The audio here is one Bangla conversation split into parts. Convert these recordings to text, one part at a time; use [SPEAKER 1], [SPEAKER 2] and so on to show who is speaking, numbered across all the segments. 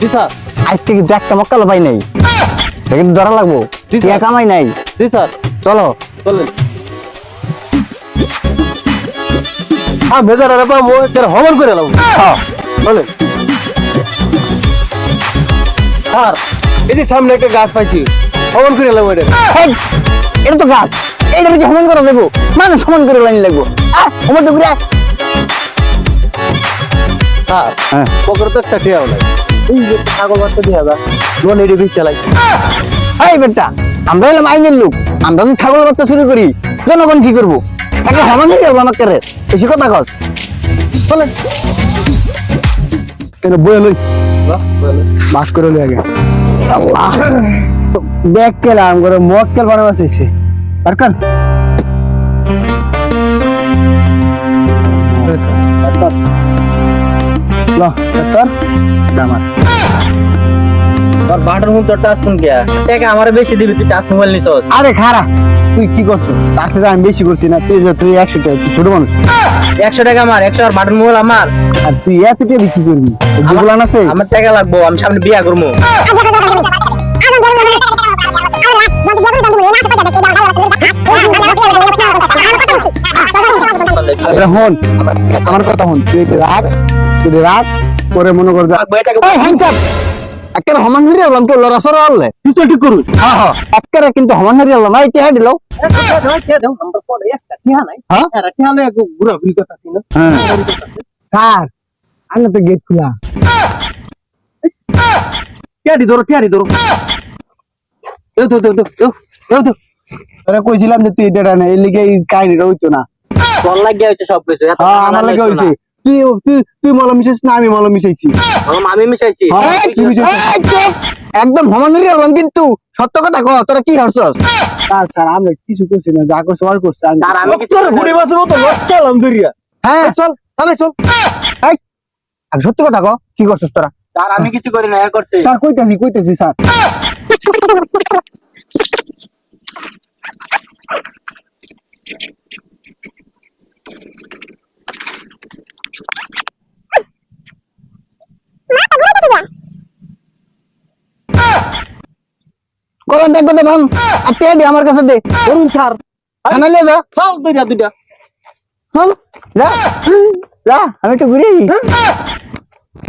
[SPEAKER 1] জি স্যার
[SPEAKER 2] আজকে কিন্তু একটা মক্কালো পাই নাই। কিন্তু ধরা লাগবো। টিয়া কামাই নাই।
[SPEAKER 1] জি স্যার
[SPEAKER 2] চলো।
[SPEAKER 1] চলেন হ্যাঁ ভেজার আরে হমন করে
[SPEAKER 2] হ্যাঁ।
[SPEAKER 1] চলেন স্যার এই যে সামনে একটা গাছ পাইছি হমন করে এলাম এটা।
[SPEAKER 2] এটা তো গাছ। এটা সমান করা দেবো মানে সমান করে লাইন লাগবো। আহ তো
[SPEAKER 1] স্যার
[SPEAKER 2] হ্যাঁ।
[SPEAKER 1] পকেটে তো একটা টিয়াও নাই এই যে ছাগল বাচ্চা দিয়ে লোন এটি বিষ চালাই
[SPEAKER 2] এই বেটা আমরা হলাম আইনের লোক। আমরা যদি ছাগল বাচ্চা শুরু করি। জনগণ কি করব? একটা সমান হয়ে যাব আমাকে রে। বেশি কথা কস।
[SPEAKER 1] চলেন
[SPEAKER 2] কেন বয়ে লই?
[SPEAKER 1] বাহ,
[SPEAKER 2] করে লই আগে। দেখ কেলাম করে মক্কেল বানাবার চাইছে দরকার ল তোর আমার
[SPEAKER 1] তোর বাটার মুখ তোর টাচ ফোন কে টাকা আমার বেশি দিবি তুই টাচ মোবাইল নিছস?
[SPEAKER 2] আরে খারা তুই কি করছ তার সাথে আমি বেশি করছি না তুই যে তুই একশো টাকা তুই ছোট মানুষ।
[SPEAKER 1] একশো টাকা আমার একশো আর বাটার মোবাইল আমার।
[SPEAKER 2] আর তুই এত টাকা দিয়ে করবি? দুগুলান আছে?
[SPEAKER 1] আমার টাকা লাগবো আমি সামনে বিয়া করব।
[SPEAKER 2] আমার কথা হন তুই রাখ এটা রাখ পরে মনে কর একের হমান হারি আলাম তো লড়া সরা আনলে
[SPEAKER 1] ঠিক করুন
[SPEAKER 2] হ্যাঁ হ্যাঁ। একের কিন্তু হমান হারি আলাম এই টেহা দিলো স্যার আমি তো গেট খোলা।
[SPEAKER 1] টিয়ারি ধরো টিয়ারি ধরো।
[SPEAKER 2] তোরা কইছিলাম যে তুই এটা না। এই লিগে কাহিনীটা হইতো না।
[SPEAKER 1] তোর লাগিয়ে সব কিছু এত
[SPEAKER 2] হ্যাঁ আমার লাগে হইছে। তুই তুই তুই মলম মিশাইছিস না আমি মলম মিশাইছি।
[SPEAKER 1] আমি মিশাইছি।
[SPEAKER 2] হ্যাঁ। একদম কিন্তু সত্য কথা কহ তোরা কি হারছস স্যার স্যার আমরা কিছু করছি না যা করছে করছে আমি
[SPEAKER 1] স্যার আমি কিছু
[SPEAKER 2] বুড়ি
[SPEAKER 1] নাই।
[SPEAKER 2] মতো লজ্জা হ্যাঁ।
[SPEAKER 1] চল তাহলে চল।
[SPEAKER 2] এই আর সত্যি কথা কহ কি করছস তোরা?
[SPEAKER 1] স্যার আমি কিছু করি না এ করছে।
[SPEAKER 2] স্যার কইতাছি কইতাছি স্যার। কলম ব্যাগ দে ভাঙ। আর তে দে আমার কাছে দে।
[SPEAKER 1] করুন স্যার
[SPEAKER 2] থানা লে যা।
[SPEAKER 1] ফাল দুইটা দুইটা।
[SPEAKER 2] চল। যা। যা। আমি একটু ঘুরে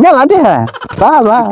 [SPEAKER 2] যা লাটে হ্যাঁ। বাহ বাহ